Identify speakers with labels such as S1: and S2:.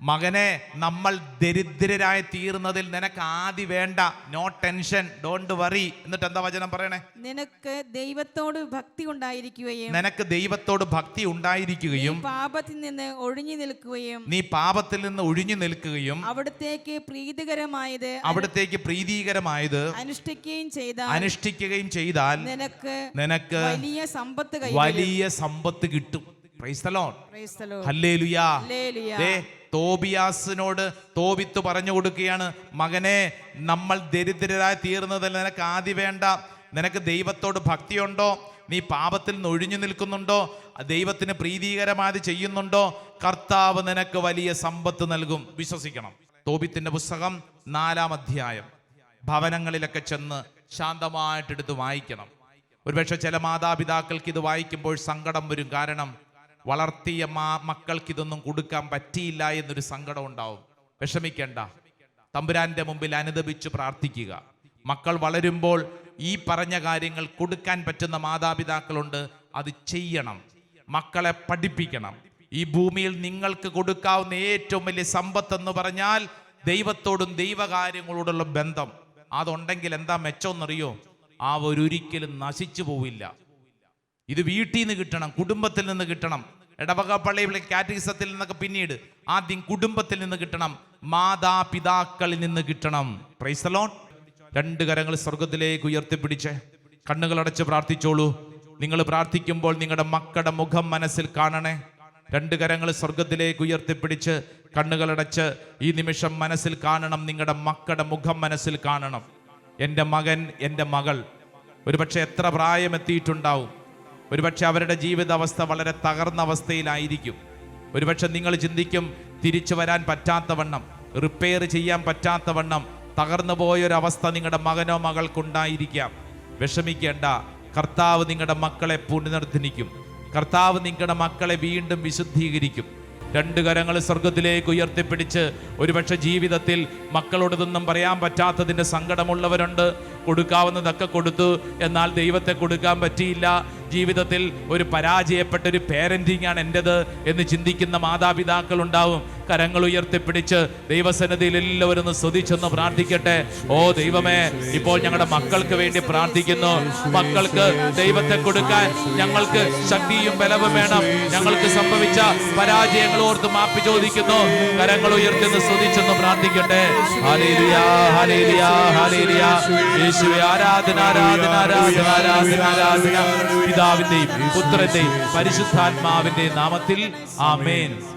S1: മകനെ നമ്മൾ ദരിദ്രരായി തീർന്നതിൽ നിനക്ക് ആദി വേണ്ട. നോ ടെൻഷൻ ഡോണ്ട് വറി എന്നിട്ട് എന്താ വചനം പറയണേ?
S2: നിനക്ക് ദൈവത്തോട് ഭക്തി ഉണ്ടായിരിക്കുകയും
S1: നിനക്ക് ദൈവത്തോട് ഭക്തി ഉണ്ടായിരിക്കുകയും
S2: പാപത്തിൽ നിന്ന് ഒഴിഞ്ഞു നിൽക്കുകയും
S1: നീ പാപത്തിൽ നിന്ന് ഒഴിഞ്ഞു നിൽക്കുകയും
S2: അവിടത്തേക്ക് പ്രീതികരമായത്
S1: അവിടത്തേക്ക് പ്രീതികരമായത്
S2: അനുഷ്ഠിക്കുകയും ചെയ്താൽ
S1: അനുഷ്ഠിക്കുകയും ചെയ്താൽ
S2: നിനക്ക്
S1: നിനക്ക്
S2: വലിയ സമ്പത്ത്
S1: വലിയ സമ്പത്ത് കിട്ടും. തോബിയാസിനോട് തോബിത്ത് പറഞ്ഞു കൊടുക്കുകയാണ് മകനെ നമ്മൾ ദരിദ്രരായി തീർന്നതിൽ നിനക്ക് ആദ്യ വേണ്ട. നിനക്ക് ദൈവത്തോട് ഭക്തിയുണ്ടോ? നീ പാപത്തിൽ നിന്ന് ഒഴിഞ്ഞു നിൽക്കുന്നുണ്ടോ? ദൈവത്തിന് പ്രീതികരമായത് ചെയ്യുന്നുണ്ടോ? കർത്താവ് നിനക്ക് വലിയ സമ്പത്ത് നൽകും. വിശ്വസിക്കണം. തോബിത്തിന്റെ പുസ്തകം നാലാം അധ്യായം. ഭവനങ്ങളിലൊക്കെ ചെന്ന് ശാന്തമായിട്ടെടുത്ത് വായിക്കണം. ഒരുപക്ഷെ ചില മാതാപിതാക്കൾക്ക് ഇത് വായിക്കുമ്പോൾ സങ്കടം വരും. കാരണം വളർത്തിയ മാ മക്കൾക്ക് ഇതൊന്നും കൊടുക്കാൻ പറ്റിയില്ല എന്നൊരു സങ്കടം ഉണ്ടാവും. വിഷമിക്കേണ്ട. തമ്പുരാന്റെ മുമ്പിൽ അനുദപിച്ച് പ്രാർത്ഥിക്കുക. മക്കൾ വളരുമ്പോൾ ഈ പറഞ്ഞ കാര്യങ്ങൾ കൊടുക്കാൻ പറ്റുന്ന മാതാപിതാക്കളുണ്ട് അത് ചെയ്യണം. മക്കളെ പഠിപ്പിക്കണം. ഈ ഭൂമിയിൽ നിങ്ങൾക്ക് കൊടുക്കാവുന്ന ഏറ്റവും വലിയ സമ്പത്ത് എന്ന് പറഞ്ഞാൽ ദൈവത്തോടും ദൈവകാര്യങ്ങളോടുള്ള ബന്ധം. അതുണ്ടെങ്കിൽ എന്താ മെച്ചമെന്നറിയോ? ആ ഒരിക്കലും നശിച്ചു പോവില്ല. ഇത് വീട്ടിൽ നിന്ന് കിട്ടണം കുടുംബത്തിൽ നിന്ന് കിട്ടണം. ഇടവക പള്ളിയിലെ കാറ്റഗിസത്തിൽ നിന്നൊക്കെ പിന്നീട് ആദ്യം കുടുംബത്തിൽ നിന്ന് കിട്ടണം മാതാപിതാക്കളിൽ നിന്ന് കിട്ടണം. പ്രൈസലോൺ രണ്ട് കരങ്ങൾ സ്വർഗത്തിലേക്ക് ഉയർത്തിപ്പിടിച്ച് കണ്ണുകളടച്ച് പ്രാർത്ഥിച്ചോളൂ. നിങ്ങൾ പ്രാർത്ഥിക്കുമ്പോൾ നിങ്ങളുടെ മക്കളുടെ മുഖം മനസ്സിൽ കാണണേ. രണ്ട് കരങ്ങൾ സ്വർഗത്തിലേക്ക് ഉയർത്തിപ്പിടിച്ച് കണ്ണുകളടച്ച് ഈ നിമിഷം മനസ്സിൽ കാണണം നിങ്ങളുടെ മക്കളുടെ മുഖം മനസ്സിൽ കാണണം. എന്റെ മകൻ എന്റെ മകൾ. ഒരുപക്ഷെ എത്ര പ്രായമെത്തിയിട്ടുണ്ടാവും. ഒരുപക്ഷെ അവരുടെ ജീവിതാവസ്ഥ വളരെ തകർന്ന അവസ്ഥയിലായിരിക്കും. ഒരുപക്ഷെ നിങ്ങൾ ചിന്തിക്കും തിരിച്ചു വരാൻ പറ്റാത്ത വണ്ണം റിപ്പയർ ചെയ്യാൻ പറ്റാത്ത പറ്റാത്തവണ്ണം തകർന്നു പോയൊരവസ്ഥ നിങ്ങളുടെ മകനോ മകൾക്കുണ്ടായിരിക്കാം. വിഷമിക്കേണ്ട കർത്താവ് നിങ്ങളുടെ മക്കളെ പുനർദ്ധനിക്കും കർത്താവ് നിങ്ങളുടെ മക്കളെ വീണ്ടും വിശുദ്ധീകരിക്കും. രണ്ട് കരങ്ങൾ സ്വർഗത്തിലേക്ക് ഉയർത്തിപ്പിടിച്ച് ഒരുപക്ഷെ ജീവിതത്തിൽ മക്കളോടൊന്നും പറയാൻ പറ്റാത്തതിന്റെ സങ്കടമുള്ളവരുണ്ട്. കൊടുക്കാവുന്നതൊക്കെ കൊടുത്തു എന്നാൽ ദൈവത്തെ കൊടുക്കാൻ പറ്റിയില്ല. ജീവിതത്തിൽ ഒരു പരാജയപ്പെട്ട ഒരു പേരന്റിംഗ് ആണ് എന്റെത് എന്ന് ചിന്തിക്കുന്ന മാതാപിതാക്കൾ ഉണ്ടാവും കരങ്ങൾ ഉയർത്തിപ്പിടിച്ച് ദൈവസന്നിധിയിൽ എല്ലാവരും ഒന്ന് സ്തുതിച്ചൊന്ന് പ്രാർത്ഥിക്കട്ടെ. ഓ ദൈവമേ ഇപ്പോൾ ഞങ്ങളുടെ മക്കൾക്ക് വേണ്ടി പ്രാർത്ഥിക്കുന്നു. മക്കൾക്ക് ദൈവത്തെ കൊടുക്കാൻ ഞങ്ങൾക്ക് ശക്തിയും ബലവും വേണം. ഞങ്ങൾക്ക് സംഭവിച്ച പരാജയങ്ങൾ ഓർത്ത് മാപ്പി ചോദിക്കുന്നു. കരങ്ങൾ ഉയർത്തുന്ന സ്തുതിച്ചൊന്ന് പ്രാർത്ഥിക്കട്ടെ. ആരാധന ആരാധന ആരാധന ആരാധന ആരാധന. പിതാവിന്റെയും പുത്രന്റെയും പരിശുദ്ധാത്മാവിന്റെയും നാമത്തിൽ ആമേൻ.